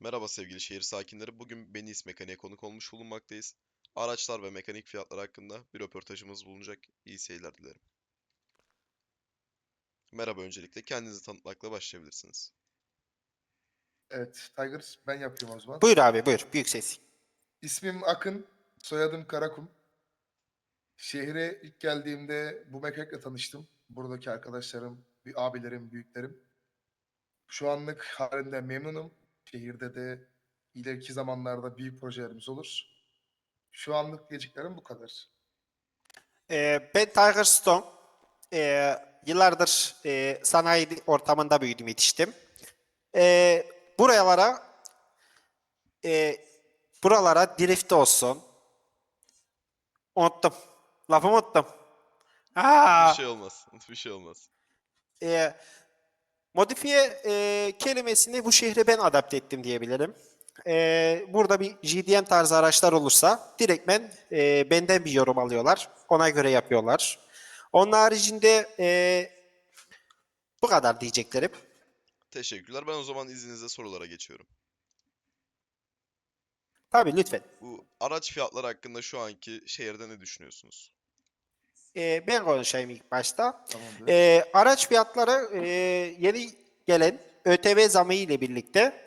Merhaba sevgili şehir sakinleri. Bugün Benis Mekanik'e konuk olmuş bulunmaktayız. Araçlar ve mekanik fiyatları hakkında bir röportajımız bulunacak. İyi seyirler dilerim. Merhaba öncelikle. Kendinizi tanıtmakla başlayabilirsiniz. Evet, Tigers ben yapıyorum o zaman. Buyur abi buyur. Büyük ses. İsmim Akın, soyadım Karakum. Şehre ilk geldiğimde bu mekanikle tanıştım. Buradaki arkadaşlarım, bir abilerim, büyüklerim. Şu anlık halinden memnunum. Şehirde de ileriki zamanlarda büyük projelerimiz olur. Şu anlık diyeceklerim bu kadar. Ee, ben Tiger Stone. Ee, yıllardır e, sanayi ortamında büyüdüm, yetiştim. Ee, buralara e, buralara drift olsun. Unuttum. Lafımı unuttum. Aa, Bir şey olmaz. Bir şey olmaz. e, modifiye e, kelimesini bu şehre ben adapte ettim diyebilirim. E, burada bir GDM tarzı araçlar olursa direktmen e, benden bir yorum alıyorlar. Ona göre yapıyorlar. Onun haricinde e, bu kadar diyeceklerim. Teşekkürler. Ben o zaman izninizle sorulara geçiyorum. Tabii lütfen. Bu araç fiyatları hakkında şu anki şehirde ne düşünüyorsunuz? E, ben konuşayım ilk başta. Tamamdır. E, araç fiyatları e, yeni gelen ÖTV zamı ile birlikte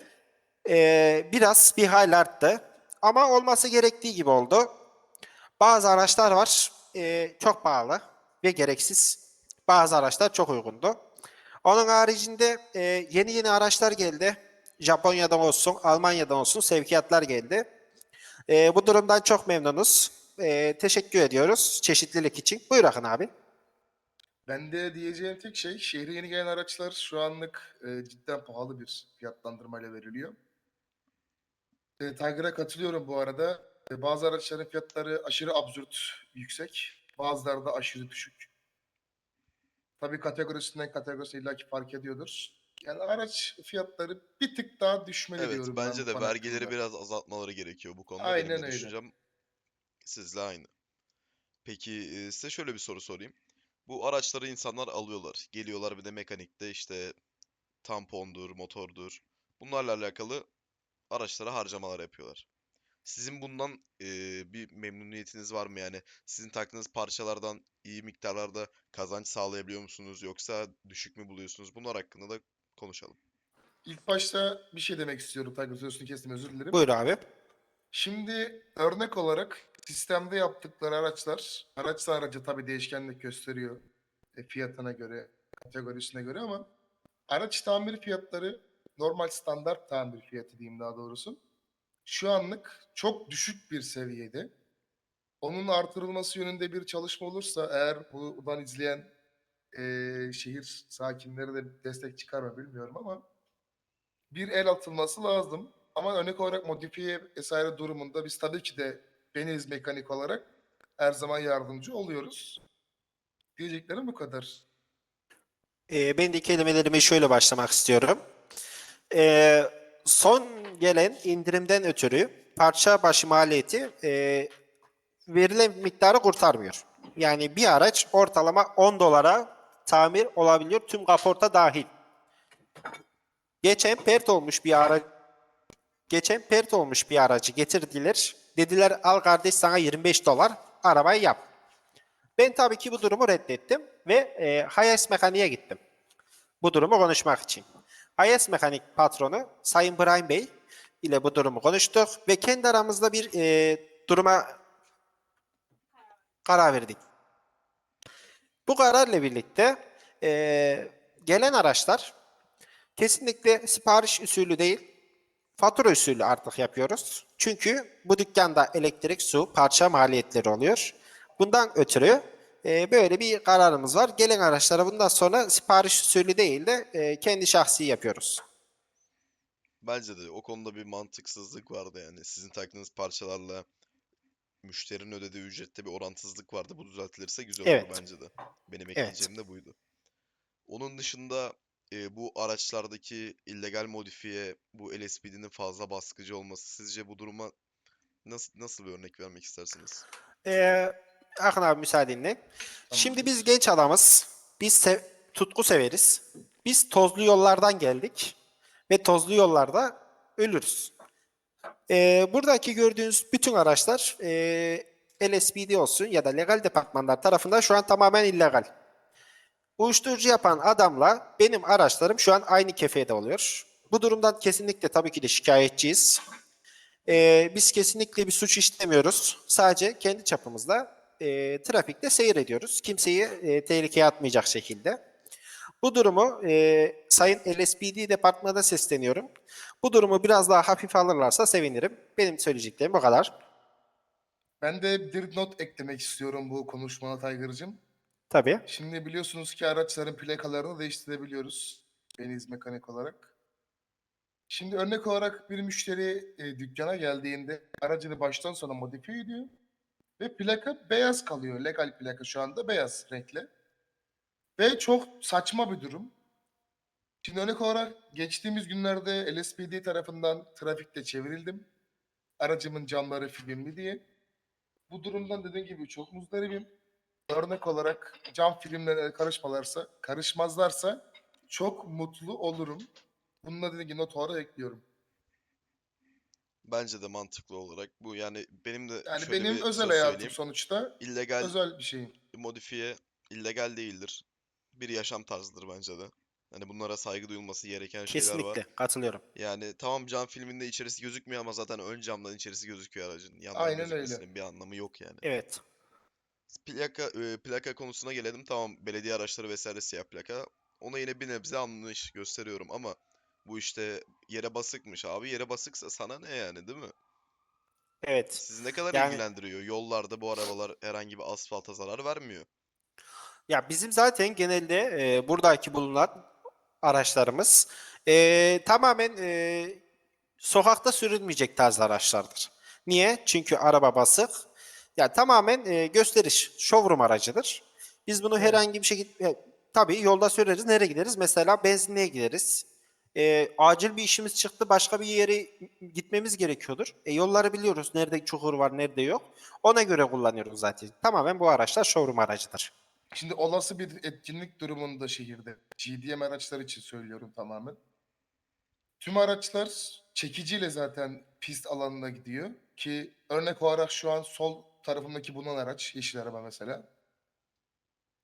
e, biraz bir hal arttı. Ama olması gerektiği gibi oldu. Bazı araçlar var e, çok pahalı ve gereksiz. Bazı araçlar çok uygundu. Onun haricinde e, yeni yeni araçlar geldi. Japonya'dan olsun, Almanya'dan olsun sevkiyatlar geldi. E, bu durumdan çok memnunuz. E, teşekkür ediyoruz çeşitlilik için. Buyur Akın abi. Ben de diyeceğim tek şey şehre yeni gelen araçlar şu anlık e, cidden pahalı bir fiyatlandırmayla veriliyor. E, Tiger'a katılıyorum bu arada. E, bazı araçların fiyatları aşırı absürt yüksek. Bazıları da aşırı düşük. Tabii kategorisinden kategorisine illaki fark ediyordur. Yani araç fiyatları bir tık daha düşmeli Evet, diyorum ben bence bu de vergileri hakkında. biraz azaltmaları gerekiyor bu konuda. Aynen Benim de öyle. düşüncem sizle aynı. Peki size şöyle bir soru sorayım. Bu araçları insanlar alıyorlar. Geliyorlar bir de mekanikte işte tampondur, motordur. Bunlarla alakalı araçlara harcamalar yapıyorlar. Sizin bundan e, bir memnuniyetiniz var mı yani? Sizin taktığınız parçalardan iyi miktarlarda kazanç sağlayabiliyor musunuz yoksa düşük mü buluyorsunuz? Bunlar hakkında da konuşalım. İlk başta bir şey demek istiyorum. Tiger sözünü kestim özür dilerim. Buyur abi. Şimdi örnek olarak sistemde yaptıkları araçlar, araç aracı tabii değişkenlik gösteriyor e, fiyatına göre, kategorisine göre ama araç tamir fiyatları normal standart tamir fiyatı diyeyim daha doğrusu. Şu anlık çok düşük bir seviyede. Onun artırılması yönünde bir çalışma olursa eğer buradan izleyen e, şehir sakinleri de destek çıkar mı bilmiyorum ama bir el atılması lazım. Ama örnek olarak modifiye vesaire durumunda biz tabii ki de Beniz mekanik olarak her zaman yardımcı oluyoruz. Diyeceklerim bu kadar. Ee, ben de kelimelerime şöyle başlamak istiyorum. Ee, son gelen indirimden ötürü parça başı maliyeti e, verilen miktarı kurtarmıyor. Yani bir araç ortalama 10 dolara tamir olabiliyor tüm kaporta dahil. Geçen pert olmuş bir araç geçen pert olmuş bir aracı getirdiler. Dediler al kardeş sana 25 dolar arabayı yap. Ben tabii ki bu durumu reddettim ve e, Hayes Mekanik'e gittim. Bu durumu konuşmak için. Hayes Mekanik patronu Sayın Brian Bey ile bu durumu konuştuk ve kendi aramızda bir e, duruma karar verdik. Bu kararla birlikte e, gelen araçlar kesinlikle sipariş usulü değil, fatura usulü artık yapıyoruz. Çünkü bu dükkanda elektrik, su, parça maliyetleri oluyor. Bundan ötürü e, böyle bir kararımız var. Gelen araçlara bundan sonra sipariş usulü değil de e, kendi şahsi yapıyoruz. Bence de o konuda bir mantıksızlık vardı yani. Sizin taktığınız parçalarla müşterinin ödediği ücrette bir orantısızlık vardı. Bu düzeltilirse güzel olur Evet. bence de. Benim Evet. ekleyeceğim de buydu. Onun dışında e, bu araçlardaki illegal modifiye, bu LSPD'nin fazla baskıcı olması sizce bu duruma nasıl nasıl bir örnek vermek istersiniz? Ee, Akın abi müsaadenle. Şimdi biz genç adamız. Biz sev- tutku severiz. Biz tozlu yollardan geldik. Ve tozlu yollarda ölürüz. Ee, buradaki gördüğünüz bütün araçlar e, LSPD olsun ya da legal departmanlar tarafından şu an tamamen illegal. Uyuşturucu yapan adamla benim araçlarım şu an aynı kefede oluyor. Bu durumdan kesinlikle tabii ki de şikayetçiyiz. Ee, biz kesinlikle bir suç işlemiyoruz. Sadece kendi çapımızda e, trafikte seyir ediyoruz. Kimseyi e, tehlikeye atmayacak şekilde. Bu durumu e, Sayın LSPD departmanına sesleniyorum. Bu durumu biraz daha hafif alırlarsa sevinirim. Benim söyleyeceklerim bu kadar. Ben de bir not eklemek istiyorum bu konuşmana Tiger'cığım. Tabii. Şimdi biliyorsunuz ki araçların plakalarını değiştirebiliyoruz. Beniz mekanik olarak. Şimdi örnek olarak bir müşteri e, dükkana geldiğinde aracını baştan sona modifiye ediyor. Ve plaka beyaz kalıyor. Legal plaka şu anda beyaz renkli. Ve çok saçma bir durum. Şimdi örnek olarak geçtiğimiz günlerde LSPD tarafından trafikte çevrildim. Aracımın camları filmli diye. Bu durumdan dediğim gibi çok muzdaribim örnek olarak cam filmlerine karışmalarsa, karışmazlarsa çok mutlu olurum. Bununla dediğim gibi not olarak ekliyorum. Bence de mantıklı olarak bu yani benim de Yani şöyle benim bir özel söz hayatım söyleyeyim. sonuçta İllegal özel bir şeyim. modifiye illegal değildir. Bir yaşam tarzıdır bence de. Hani bunlara saygı duyulması gereken şeyler var. Kesinlikle katılıyorum. Yani tamam cam filminde içerisi gözükmüyor ama zaten ön camdan içerisi gözüküyor aracın. Yandan Aynen öyle. gözükmesinin bir anlamı yok yani. Evet. Plaka e, plaka konusuna gelelim. Tamam belediye araçları vesaire siyah plaka. Ona yine bir nebze anlayış gösteriyorum ama bu işte yere basıkmış abi. Yere basıksa sana ne yani değil mi? Evet. Sizi ne kadar Yani- ilgilendiriyor? Yollarda bu arabalar herhangi bir asfalta zarar vermiyor. Ya bizim zaten genelde e, buradaki bulunan araçlarımız e, tamamen e, sokakta sürülmeyecek tarz araçlardır. Niye? Çünkü araba basık. Ya tamamen e, gösteriş, showroom aracıdır. Biz bunu herhangi bir şekilde e, tabii yolda süreriz. Nereye gideriz? Mesela benzinliğe gideriz. E, acil bir işimiz çıktı, başka bir yere gitmemiz gerekiyordur. E, yolları biliyoruz. Nerede çukur var, nerede yok. Ona göre kullanıyoruz zaten. Tamamen bu araçlar showroom aracıdır. Şimdi olası bir etkinlik durumunda şehirde, GDM araçlar için söylüyorum tamamen. Tüm araçlar çekiciyle zaten pist alanına gidiyor. Ki örnek olarak şu an sol tarafımdaki bulunan araç, yeşil araba mesela.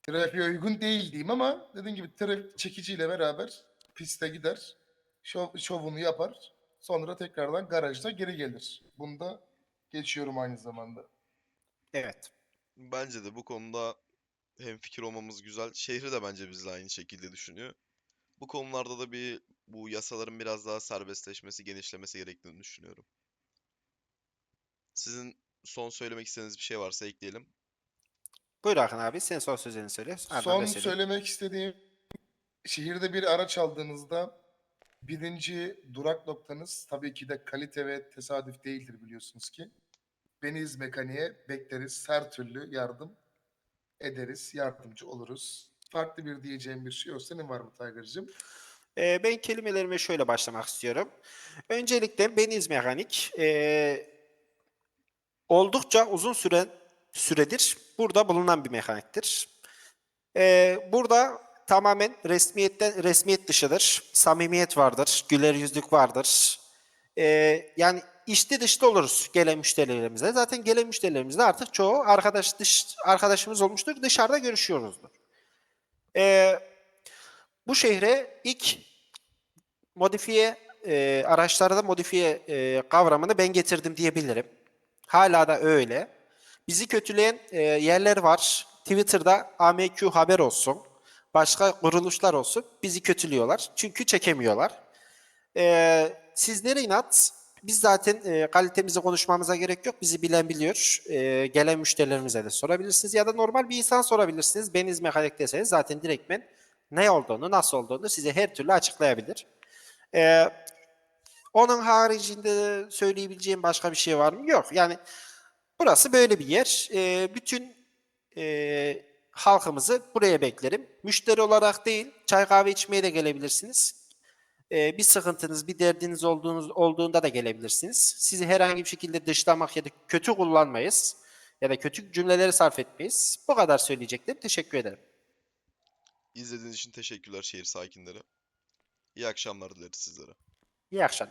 Trafiğe uygun değil diyeyim ama dediğim gibi trafik çekiciyle beraber piste gider. Şov, şovunu yapar. Sonra tekrardan garajda geri gelir. Bunda geçiyorum aynı zamanda. Evet. Bence de bu konuda hemfikir olmamız güzel. Şehri de bence bizle aynı şekilde düşünüyor. Bu konularda da bir bu yasaların biraz daha serbestleşmesi, genişlemesi gerektiğini düşünüyorum. Sizin son söylemek istediğiniz bir şey varsa ekleyelim. Buyur Hakan abi. Sen son sözlerini söyle. Ardından Son ben söyleyeyim. söylemek istediğim şehirde bir araç aldığınızda birinci durak noktanız tabii ki de kalite ve tesadüf değildir biliyorsunuz ki. Beniz Mekaniğe bekleriz. Her türlü yardım ederiz, yardımcı oluruz. Farklı bir diyeceğim bir şey yok. Senin var mı Tiger'cığım? Ee, ben kelimelerime şöyle başlamak istiyorum. Öncelikle Beniz Mekanik ee, oldukça uzun süre süredir burada bulunan bir mekaniktir. Ee, burada tamamen resmiyetten resmiyet dışıdır. Samimiyet vardır, güler yüzlük vardır. Ee, yani içli dışta oluruz gelen müşterilerimize. Zaten gelen müşterilerimizde artık çoğu arkadaş dış arkadaşımız olmuştur. Dışarıda görüşüyoruzdur. Ee, bu şehre ilk modifiye e, araçlarda modifiye e, kavramını ben getirdim diyebilirim. Hala da öyle. Bizi kötüleyen e, yerler var. Twitter'da AMQ haber olsun. Başka kuruluşlar olsun. Bizi kötülüyorlar. Çünkü çekemiyorlar. E, sizlere inat. Biz zaten e, kalitemizi konuşmamıza gerek yok. Bizi bilen biliyor. E, gelen müşterilerimize de sorabilirsiniz. Ya da normal bir insan sorabilirsiniz. Beniz mekanik deseniz zaten direktmen ne olduğunu, nasıl olduğunu size her türlü açıklayabilir. Ee, onun haricinde söyleyebileceğim başka bir şey var mı? Yok. Yani burası böyle bir yer. Ee, bütün e, halkımızı buraya beklerim. Müşteri olarak değil, çay kahve içmeye de gelebilirsiniz. Ee, bir sıkıntınız, bir derdiniz olduğunuz olduğunda da gelebilirsiniz. Sizi herhangi bir şekilde dışlamak ya da kötü kullanmayız ya da kötü cümleleri sarf etmeyiz. Bu kadar söyleyeceklerim. Teşekkür ederim. İzlediğiniz için teşekkürler şehir sakinleri. İyi akşamlar dileriz sizlere. یه اخشن